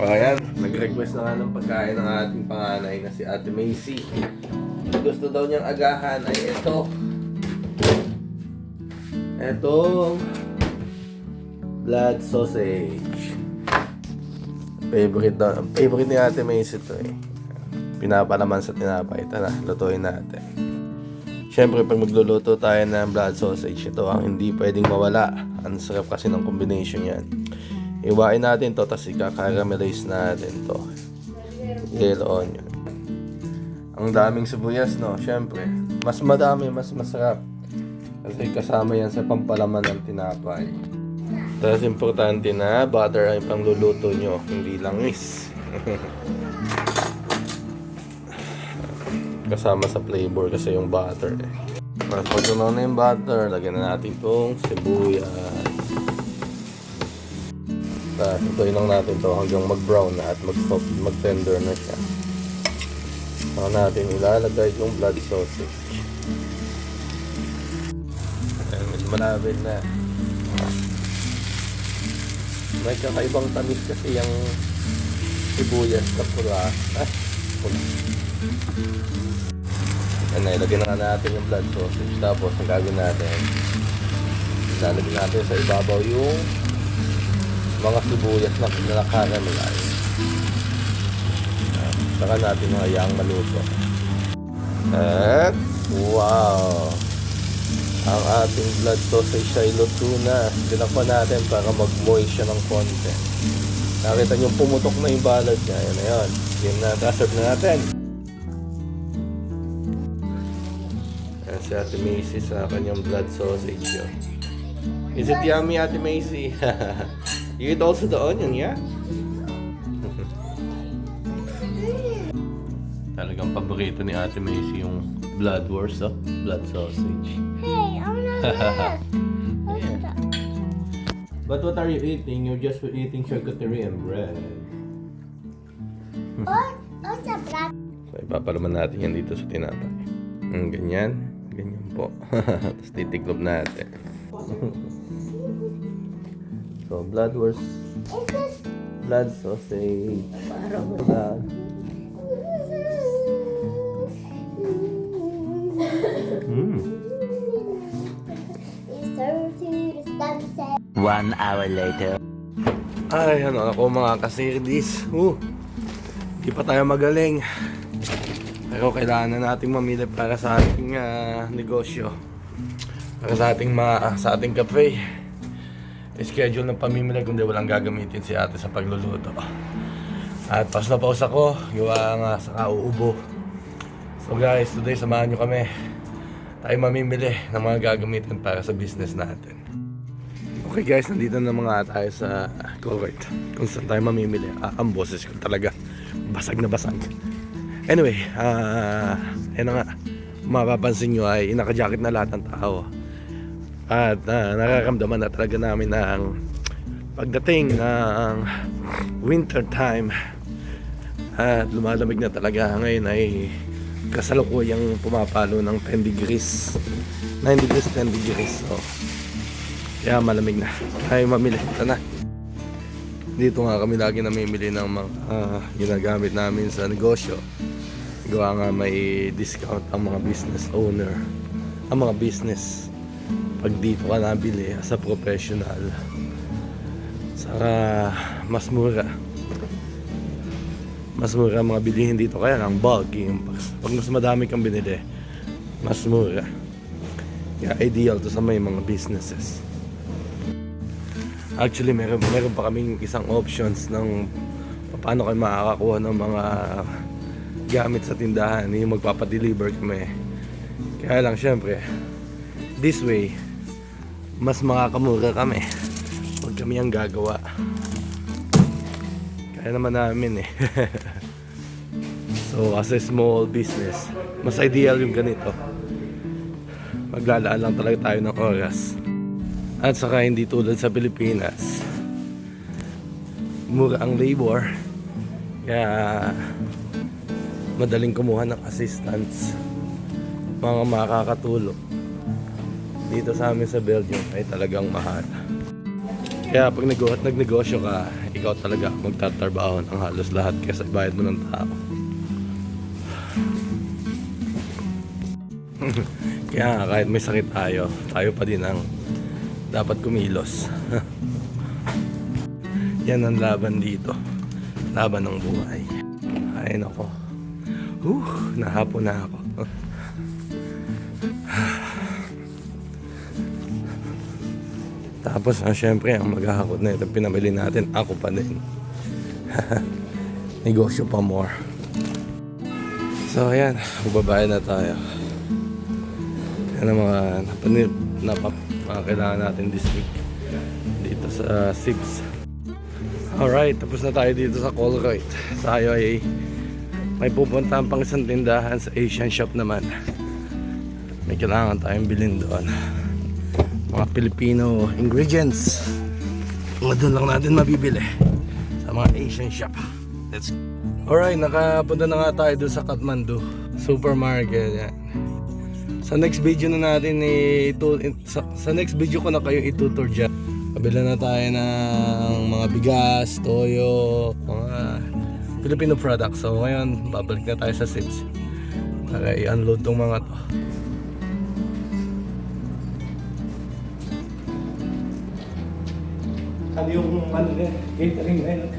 O ayan, nag-request na nga ng pagkain ng ating panganay na si Ate Macy. Gusto daw niyang agahan ay ito. Etong blood sausage. Favorite daw. Favorite ni Ate Macy ito eh. Pinapalaman sa tinapay. Na, lutuin natin. Siyempre, pag magluluto tayo ng blood sausage, ito ang hindi pwedeng mawala. Ang sarap kasi ng combination yan. Iwain natin to, tapos ika-caramelize natin to. Yellow onion. Ang daming sibuyas, no? Siyempre, mas madami, mas masarap. Kasi kasama yan sa pampalaman ng tinapay. Tapos importante na, butter ay pangluluto nyo, hindi langis. kasama sa flavor kasi yung butter eh. Mas pag na yung butter, lagyan na natin itong sibuyas. Tapos ituin lang natin to hanggang mag-brown na at mag-tender na siya. Saka natin ilalagay yung blood sausage. Ayan, medyo malapit na. May kakaibang tamis kasi yung sibuyas na pula. Ay, pula. Yan na, ilagyan na natin yung blood sausage. Tapos, ang gagawin natin, ilalagyan natin sa ibabaw yung mga sibuyas na pinaka-caramelize. Yan. Saka natin hayang maluto. At, wow! Ang ating blood sausage ay luto na. Tinakpan natin para mag-moist siya ng konti. Nakita niyo pumutok na yung balad niya. Yan na yun. Game na. Serve na natin. Ayan si Ate Macy sa kanyang blood sausage yun. Is it yummy, Ate Macy? you eat also the onion, yeah? Talagang paborito ni Ate Macy yung blood wars, oh. Blood sausage. Hey, I'm not Yeah. But what are you eating? You're just eating charcuterie and bread. What? What's a black? So, ipapalaman natin yan dito sa tinapay. Mm, ganyan. Ganyan po. Tapos titiklob natin. So, blood this? Blood sausage. Blood. Mm. One hour later. Ay, ano ako mga kasirdis. Uh, di pa tayo magaling. Pero kailangan na nating mamili para sa ating ah, negosyo. Para sa ating ma sa ating cafe. Schedule ng pamimili kundi walang gagamitin si ate sa pagluluto. At pas na paus ako, gawa nga sa kauubo. So guys, today samahan nyo kami. Tayo mamimili ng mga gagamitin para sa business natin. Okay guys, nandito na mga tayo sa covered. Kung saan tayo mamimili. Ah, ang boses ko talaga. Basag na basag. Anyway, ah, yan na nga. Mapapansin nyo ay naka-jacket na lahat ng tao. At ah, nararamdaman na talaga namin ang pagdating ng winter time. At lumalamig na talaga ngayon ay kasalukuyang pumapalo ng 10 degrees. 9 degrees, 10 degrees. So, kaya malamig na. Tayo mamili. Na. Dito nga kami lagi namimili ng mga ah, ginagamit namin sa negosyo. Gawa nga may discount ang mga business owner. Ang mga business. Pag dito ka nabili as a professional. Saka mas mura. Mas mura ang mga bilihin dito. Kaya lang bulky. Yung pag- Pag mas madami kang binili, mas mura. Kaya ideal to sa may mga businesses. Actually, meron, meron pa kaming isang options ng paano kayo makakakuha ng mga gamit sa tindahan. Yung magpapadeliver kami. Kaya lang, syempre, this way, mas makakamura kami. Huwag kami ang gagawa. Kaya naman namin eh. so, as a small business, mas ideal yung ganito. Maglalaan lang talaga tayo ng oras. At saka hindi tulad sa Pilipinas. Mura ang labor. Kaya madaling kumuha ng assistance. Mga makakatulong. Dito sa amin sa Belgium ay talagang mahal. Kaya pag nag nagnegosyo ka, ikaw talaga magtatrabaho ng halos lahat kasi bayad mo ng tao. Kaya kahit may sakit tayo, tayo pa din ang dapat kumilos. Yan ang laban dito. Laban ng buhay. Ay nako. Uh, nahapon na ako. Tapos, ang syempre, ang maghahakot na ito, pinamili natin, ako pa din. Negosyo pa more. So, ayan, bubabayad na tayo. Yan ang mga napanip, napap, mga kailangan natin this week dito sa Sibs. Alright, tapos na tayo dito sa Colruyt. Tayo ay may pupuntahan pang isang tindahan sa Asian shop naman. May kailangan tayong bilhin doon. Mga Filipino ingredients. Mga doon lang natin mabibili sa mga Asian shop. Let's Alright, nakapunta na nga tayo doon sa Kathmandu supermarket. Yan. Sa next video na natin ito sa, sa next video ko na kayo itutur dyan. Kabila na tayo ng mga bigas, toyo, mga Filipino products. So ngayon, babalik na tayo sa Sips. Para i-unload tong mga to. Ano yung ano na, catering na yun?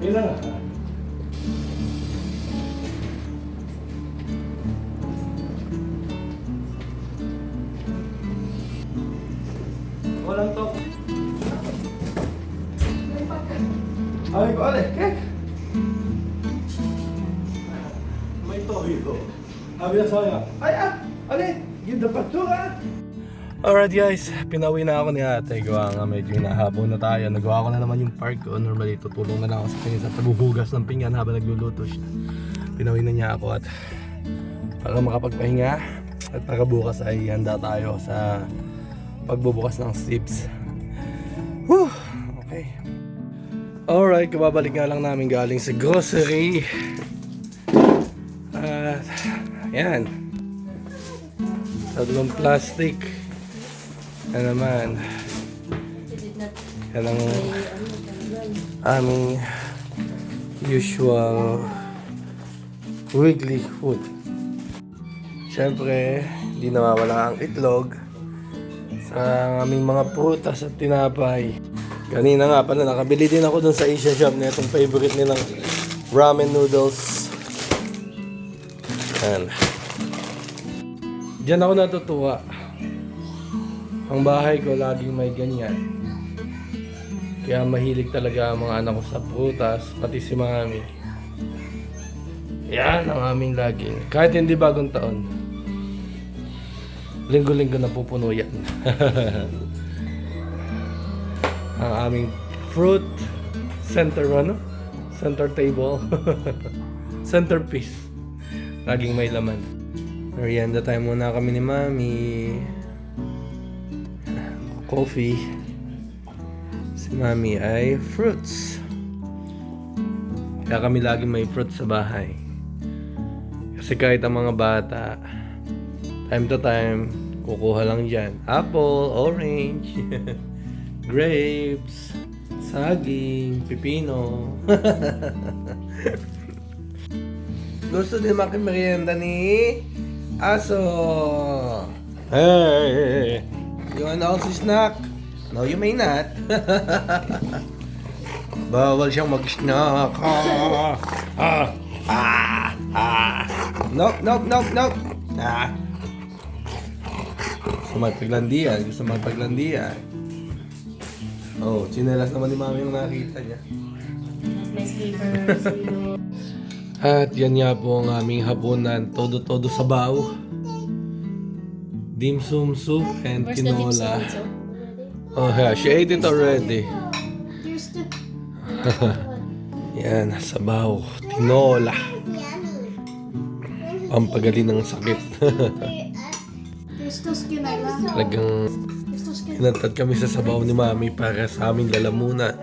Yun lang. Walang to. Ay, ko ale, kek. May toyo. Sabi na sa'yo, ay ah, ale, yun dapat to ah. Alright guys, pinawi na ako ni ate. Gawa nga medyo hinahapon na tayo. Nagawa ko na naman yung park ko. Normally tutulong na lang ako sa kanya sa pagbubugas ng pinggan habang nagluluto siya. Pinawi na niya ako at para makapagpahinga at para bukas ay handa tayo sa pagbubukas ng sips. Whew, okay. Alright, kababalik nga lang namin galing sa grocery. At, yan. Tatlong plastic. Yan naman. Yan ang aming usual weekly food. Siyempre, hindi nawawala ang itlog sa aming mga prutas at tinapay. Kanina nga pala, nakabili din ako dun sa Asia shop na itong favorite nilang ramen noodles. Yan. Diyan ako natutuwa. Ang bahay ko laging may ganyan. Kaya mahilig talaga ang mga anak ko sa prutas, pati si mami. Yan ang aming laging. Kahit hindi bagong taon. Linggo-linggo na pupuno yan. ang aming fruit center ano? Center table. Centerpiece. Laging may laman. Merienda time muna kami ni Mami. Coffee. Si Mami ay fruits. Kaya kami lagi may fruits sa bahay. Kasi kahit ang mga bata, time to time, kukuha lang dyan. Apple, orange, grapes, saging, pipino. Gusto din makimerienda ni Aso. Hey! You want also snack? No, you may not. Bawal siyang mag-snack. Ah, ah, ah, ah. Nope, nope, nope, nope. Ah. Gusto magpaglandian. Gusto magpaglandian. Oh, chinelas naman ni mami yung nakita niya. May slippers, At yan nga po ang aming hapunan. Todo-todo sabaw. Dim sum soup and Where's the tinola. Oh yeah, she ate it already. Here's the... Yan, sabaw, tinola. Pampagaling ng sakit. Here's the skin I love. Talagang Here's the skin. kinatad kami sa sabaw ni mami para sa aming lalamunan.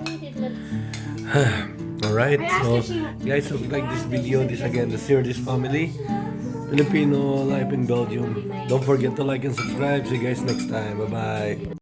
Alright, so guys, hope you like this video. This again, the Series Family. Filipino life in Belgium. Don't forget to like and subscribe. See you guys next time. Bye-bye.